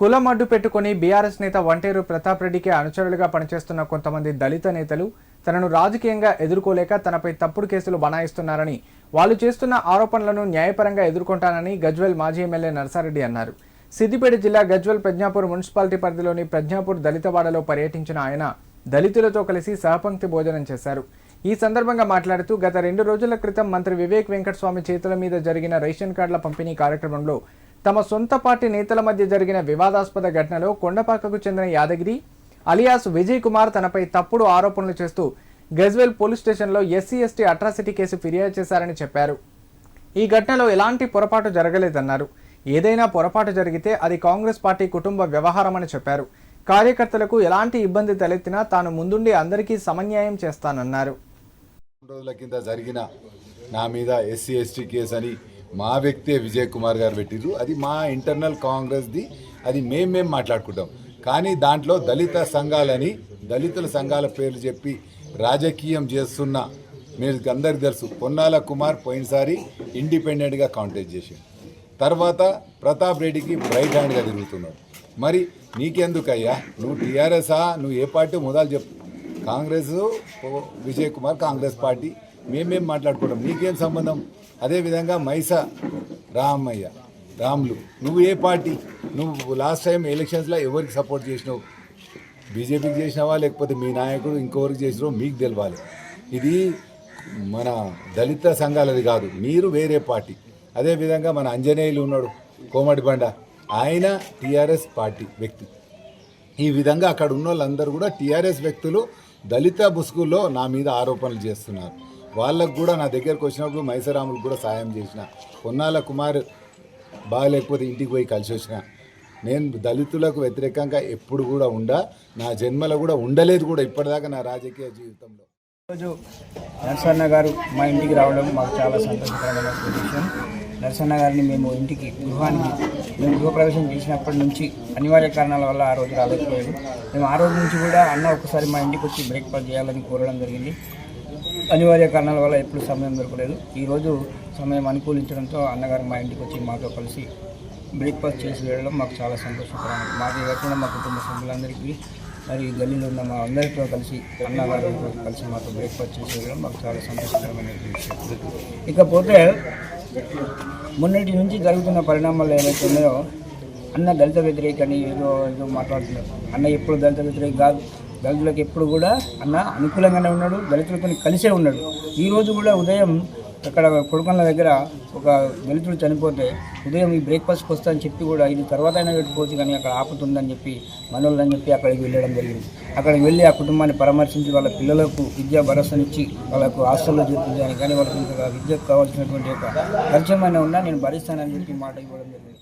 కులం అడ్డు పెట్టుకుని బీఆర్ఎస్ నేత వంటేరు ప్రతాప్ రెడ్డికి అనుచరులుగా పనిచేస్తున్న కొంతమంది దళిత నేతలు తనను రాజకీయంగా ఎదుర్కోలేక తనపై తప్పుడు కేసులు బనాయిస్తున్నారని వాళ్ళు చేస్తున్న ఆరోపణలను న్యాయపరంగా ఎదుర్కొంటానని గజ్వెల్ మాజీ ఎమ్మెల్యే నర్సారెడ్డి అన్నారు. సిద్దిపేట జిల్లా గజ్వెల్ ప్రజ్ఞాపూర్ మున్సిపాలిటీ పరిధిలోని ప్రజ్ఞాపూర్ దళితవాడలో పర్యటించిన ఆయన దళితులతో కలిసి సహపంక్తి భోజనం చేశారు. ఈ సందర్భంగా మాట్లాడుతూ గత రెండు రోజుల క్రితం మంత్రి వివేక్ వెంకటస్వామి చేతుల మీద జరిగిన రేషన్ కార్డుల పంపిణీ కార్యక్రమంలో తమ సొంత పార్టీ నేతల మధ్య జరిగిన వివాదాస్పద ఘటనలో కొండపాకకు చెందిన యాదగిరి అలియాస్ విజయ్ కుమార్ తనపై తప్పుడు ఆరోపణలు చేస్తూ గజ్వెల్ పోలీస్ స్టేషన్లో ఎస్సీ ఎస్టీ అట్రాసిటీ కేసు ఫిర్యాదు చేశారని చెప్పారు. ఈ ఘటనలో ఎలాంటి పొరపాటు జరగలేదన్నారు. ఏదైనా పొరపాటు జరిగితే అది కాంగ్రెస్ పార్టీ కుటుంబ వ్యవహారమని చెప్పారు. కార్యకర్తలకు ఎలాంటి ఇబ్బంది తలెత్తినా తాను ముందుండి అందరికీ సమన్యాయం చేస్తానన్నారు. రోజుల కింద జరిగిన నా మీద ఎస్సీ ఎస్టీ కేసు అని మా వ్యక్తే విజయ్ కుమార్ గారు పెట్టిర్రు. అది మా ఇంటర్నల్ కాంగ్రెస్ది అది మేము మేము మాట్లాడుకుంటాం. కానీ దాంట్లో దళిత సంఘాలని దళితుల సంఘాల పేర్లు చెప్పి రాజకీయం చేస్తున్న మీరు అందరికి తెలుసు పొన్నాల కుమార్ పోయినసారి ఇండిపెండెంట్గా కాంటెస్ట్ చేసిండు. తర్వాత ప్రతాప్ రెడ్డికి బ్రైట్ హ్యాండ్గా తిరుగుతున్నాడు. మరి నీకెందుకయ్యా? నువ్వు టీఆర్ఎస్ఆ నువ్వు ఏ పార్టీ మొదలు చెప్పు. Congress Vijay Kumar Congress party. మేమేం మాట్లాడుకోవడం? నీకేం సంబంధం? అదేవిధంగా మైసా రామయ్య రాములు. నువ్వు ఏ పార్టీ? నువ్వు లాస్ట్ టైం ఎలక్షన్స్లో ఎవరికి సపోర్ట్ చేసినావు? బీజేపీకి చేసినావా? లేకపోతే మీ నాయకుడు ఇంకొకరికి చేసినావు మీకు తెలవాలి. ఇది మన దళిత సంఘాలది కాదు. మీరు వేరే పార్టీ. అదేవిధంగా మన అంజనేయులు ఉన్నాడు కోమటి బండ. ఆయన టీఆర్ఎస్ పార్టీ వ్యక్తి. ఈ విధంగా అక్కడ ఉన్న వాళ్ళందరూ కూడా టీఆర్ఎస్ వ్యక్తులు దళిత బుసుగుల్లో నా మీద ఆరోపణలు చేస్తున్నారు. వాళ్ళకు కూడా నా దగ్గరకు వచ్చినప్పుడు మైసరాములకు కూడా సాయం చేసిన. పొన్నాల కుమార్ బాగలేకపోతే ఇంటికి పోయి కలిసి వచ్చిన. నేను దళితులకు వ్యతిరేకంగా ఎప్పుడు కూడా ఉండా నా జన్మలో కూడా ఉండలేదు కూడా ఇప్పటిదాకా నా రాజకీయ జీవితంలో. ఈరోజు నరసన్న గారు మా ఇంటికి రావడం మాకు చాలా సంతోషకరమైన విషయం. నరసన్న గారిని మేము ఇంటికి గృహానికి మేము గృహప్రవేశం చేసినప్పటి నుంచి అనివార్య కారణాల వల్ల ఆ రోజు రాలేకపోయాడు. మేము ఆ రోజు నుంచి కూడా అన్న ఒకసారి మా ఇంటికి వచ్చి బ్రేక్ఫాస్ట్ చేయాలని కోరడం జరిగింది. అనివార్య కారణాల వల్ల ఎప్పుడు సమయం దొరకలేదు. ఈరోజు సమయం అనుకూలించడంతో అన్నగారు మా ఇంటికి వచ్చి మాతో కలిసి బ్రేక్ఫాస్ట్ చేసి వెళ్ళడం మాకు చాలా సంతోషకరం మాది కాకుండా మా కుటుంబ సభ్యులందరికీ మరి గల్లీలో ఉన్న మా అందరితో కలిసి అన్నగారితో కలిసి మాతో బ్రేక్ఫాస్ట్ చేసి వెళ్ళడం మాకు చాలా సంతోషకరమైన విషయం. ఇకపోతే మొన్నటి నుంచి జరుగుతున్న పరిణామాలు ఏవైతే ఉన్నాయో అన్న దళిత వ్యతిరేక అని ఏదో ఏదో మాట్లాడుతున్నారు. అన్న ఎప్పుడు దళిత వ్యతిరేక కాదు. దళితులకు ఎప్పుడు కూడా అన్న అనుకూలంగానే ఉన్నాడు దళితులతో కలిసే ఉన్నాడు. ఈరోజు కూడా ఉదయం అక్కడ కొడుకన్న దగ్గర ఒక దళితుడు చనిపోతే ఉదయం ఈ బ్రేక్ఫాస్ట్కి వస్తా అని చెప్పి కూడా ఇది తర్వాత అయినా పెట్టుకోవచ్చు కానీ అక్కడ ఆపుతుందని చెప్పి మనోళ్ళని చెప్పి అక్కడికి వెళ్ళడం జరిగింది. అక్కడికి వెళ్ళి ఆ కుటుంబాన్ని పరామర్శించి వాళ్ళ పిల్లలకు విద్యా భరోసానిచ్చి వాళ్ళకు హాస్టల్లో చేర్పించాను కానీ వాళ్ళకి ఇంకా విద్యకు కావాల్సినటువంటి ఒక పరిచయం ఏమైనా ఉన్నా నేను భరిస్తానని చెప్పి మాట ఇవ్వడం జరిగింది.